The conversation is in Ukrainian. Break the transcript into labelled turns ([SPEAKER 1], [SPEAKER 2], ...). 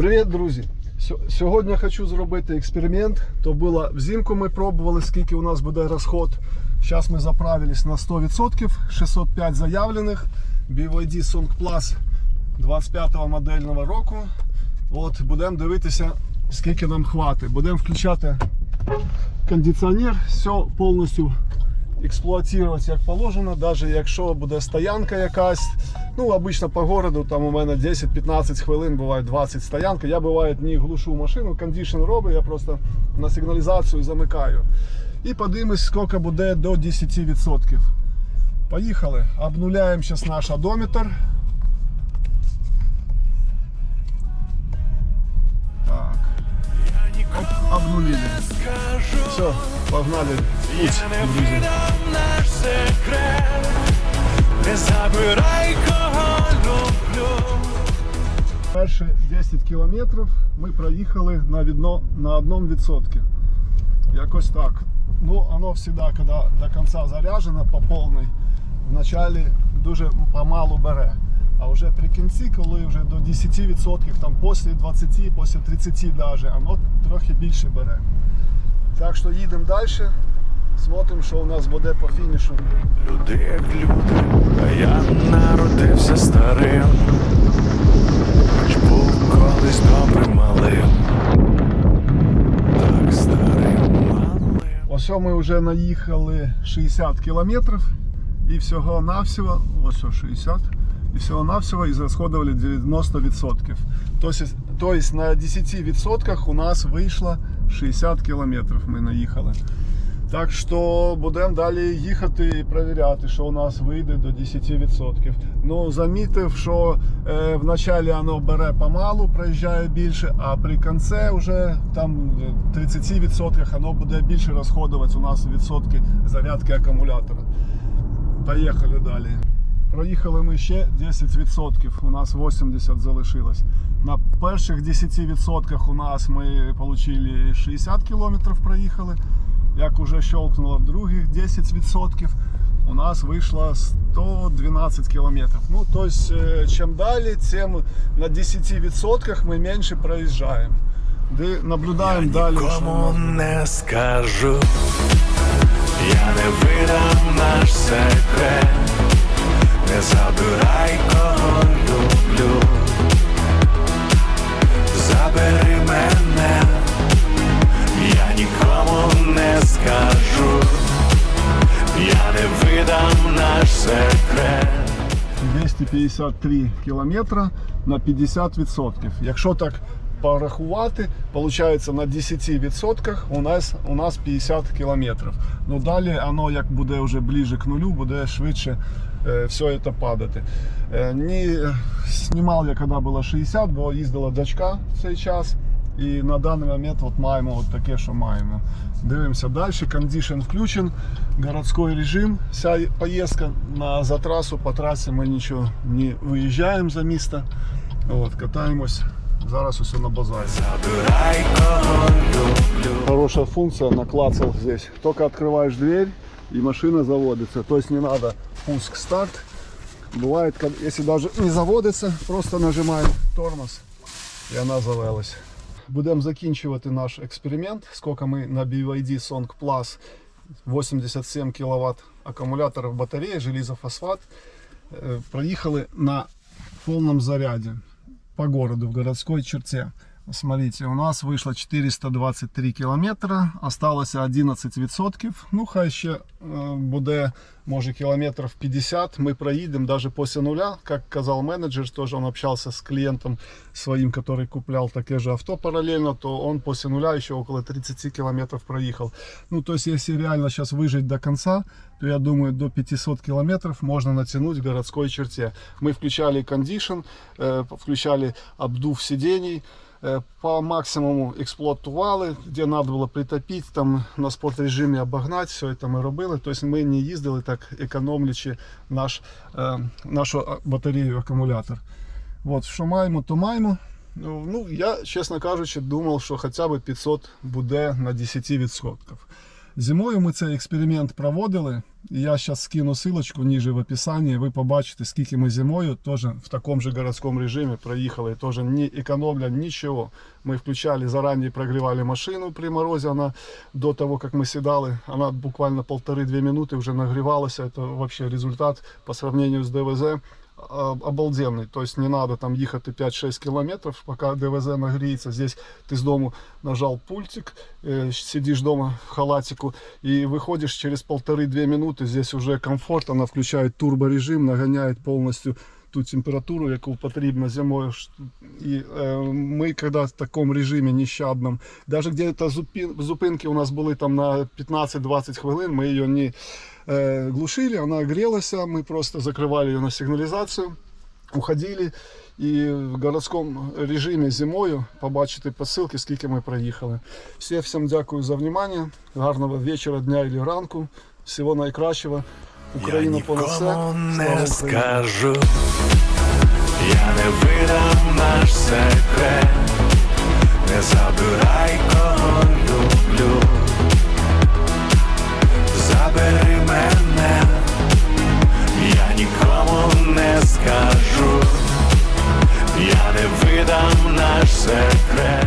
[SPEAKER 1] Привіт, друзі! Сьо- Сьогодні хочу зробити експеримент. То було взимку ми пробували, скільки у нас буде розход. Зараз ми заправились на 100%, 605 заявлених. BYD Song Plus 25-го модельного року. От, будемо дивитися, скільки нам хватить. Будемо включати кондиціонер, все повністю експлуатувати як положено, навіть якщо буде стоянка якась. Ну, обично по городу там у мене 10-15 хвилин, буває 20 стоянка. Я буває не глушу машину, кондішн роблю, я просто на сигналізацію замикаю. І подивимось, скільки буде до 10%. Поїхали. Обнуляємо зараз наш одометр. Обнулили. Все, погнали. Путь, друзі.
[SPEAKER 2] не забирай кого люблю.
[SPEAKER 1] Перші 10 кілометрів ми проїхали на, відно, на одному відсотку. Якось так. Ну, воно завжди, коли до кінця заряджено по повній, вначалі дуже помалу бере. А вже при кінці, коли вже до 10%, там після 20, після 30 навіть, воно трохи більше бере. Так що їдемо далі, смотримо, що у нас буде по фінішу.
[SPEAKER 2] Люди як люди, а я народився старим. Хоч був колись добрим малим. Так старим малим.
[SPEAKER 1] Ось ми вже наїхали 60 кілометрів і всього-навсього, ось о, 60, і всього-навсього ізрасходували 90%. Тобто, тобто на 10% у нас вийшло 60 кілометрів ми наїхали. Так що будемо далі їхати і перевіряти, що у нас вийде до 10%. Ну, замітив, що е, вначалі воно бере помалу, проїжджає більше, а при кінці вже там е, 30% воно буде більше розходувати у нас відсотки зарядки акумулятора. Поїхали далі. Проїхали ми ще 10%, у нас 80 залишилось. На перших 10% у нас ми отримали 60 км проїхали. Як уже щелкнуло в других 10%, у нас вийшло 112 кілометрів. Ну, то есть, е, чим далі, тим на 10% ми менше проїжджаємо. Де наблюдаємо далі. що
[SPEAKER 2] Нікому не скажу, я не видам наш секрет, не забирай кого люблю, забери мене, я нікому не скажу, я не видам наш секрет.
[SPEAKER 1] 253 кілометра на 50%. Якщо так порахувати, виходить на 10% у нас, у нас 50 кілометрів. Ну далі воно як буде вже ближче к нулю, буде швидше е, все це падати. Е, не знімав я, коли було 60, бо їздила дочка в цей час. І на даний момент от маємо от таке, що маємо. Дивимося далі. Кондишн включен, городський режим. Вся поїздка на за трасу, по трасі ми нічого не виїжджаємо за місто. От, катаємось. Зараз усе на базарі.
[SPEAKER 2] Забирай кого люблю.
[SPEAKER 1] Хорошая функция, наклацал здесь. Только открываешь дверь и машина заводится. То есть не надо пуск старт. Бывает, как- если даже не заводится, просто нажимаем тормоз і вона завелась. Будемо закінчувати наш експеримент. Скільки ми на BYD Song Plus 87 кВт акумулятор в батареї, железофосфат. Э, Проїхали на повному заряді По городу в городской черте. Смотрите, у нас вышло 423 километра, осталось 11%. Ну, хай ще е, буде, може, кілометрів 50. Ми проїдемо даже після нуля. Как казав менеджер, тоже он общался с клиентом своим, который куплял такое же авто параллельно, то он после нуля еще около 30 километров проехал. Ну, то есть, если реально сейчас выжить до конца, то я думаю, до 500 километров можно натянуть в городской черте. Мы включали кондишн, э, включали обдув сидений, э, по максимуму експлуатували, де треба було притопити, там на спортрежимі обогнати, все це ми робили. Тобто ми не їздили так економлячи наш, е, нашу батарею акумулятор. От, що маємо, то маємо. Ну, ну, я, чесно кажучи, думав, що хоча б 500 буде на 10%. Зимою ми цей експеримент проводили. І я зараз скину ссылочку ниже в описанні. Ви побачите, скільки ми зимою теж в такому же городському режимі проїхали. Теж не економля нічого. Ми включали зарані, прогрівали машину при морозі. Вона до того, як ми сідали, вона буквально полтори-дві минути вже нагрівалася. Це вообще результат по сравнению з ДВЗ а, обалденный. То есть не надо там ехать 5-6 километров, пока ДВЗ нагреется. Здесь ты с дому нажал пультик, э, сидишь дома в халатику и выходишь через полторы-две минуты. Здесь уже комфорт, она включает турборежим, нагоняет полностью ту температуру, яку потрібно зимою. І е, ми, коли в такому режимі нещадному, навіть где-то зупин, зупинки у нас були там на 15-20 хвилин, ми її не е, глушили, вона грілася, ми просто закривали її на сигналізацію, уходили. І в городському режимі зимою побачити посилки, скільки ми проїхали. Всі, всім дякую за внимание. Гарного вечора, дня і ранку. Всього найкращого.
[SPEAKER 2] Я
[SPEAKER 1] понесе.
[SPEAKER 2] не скажу, я не видам наш секрет, не забирай кого люблю, забери мене, я нікому не скажу, я не видам наш секрет.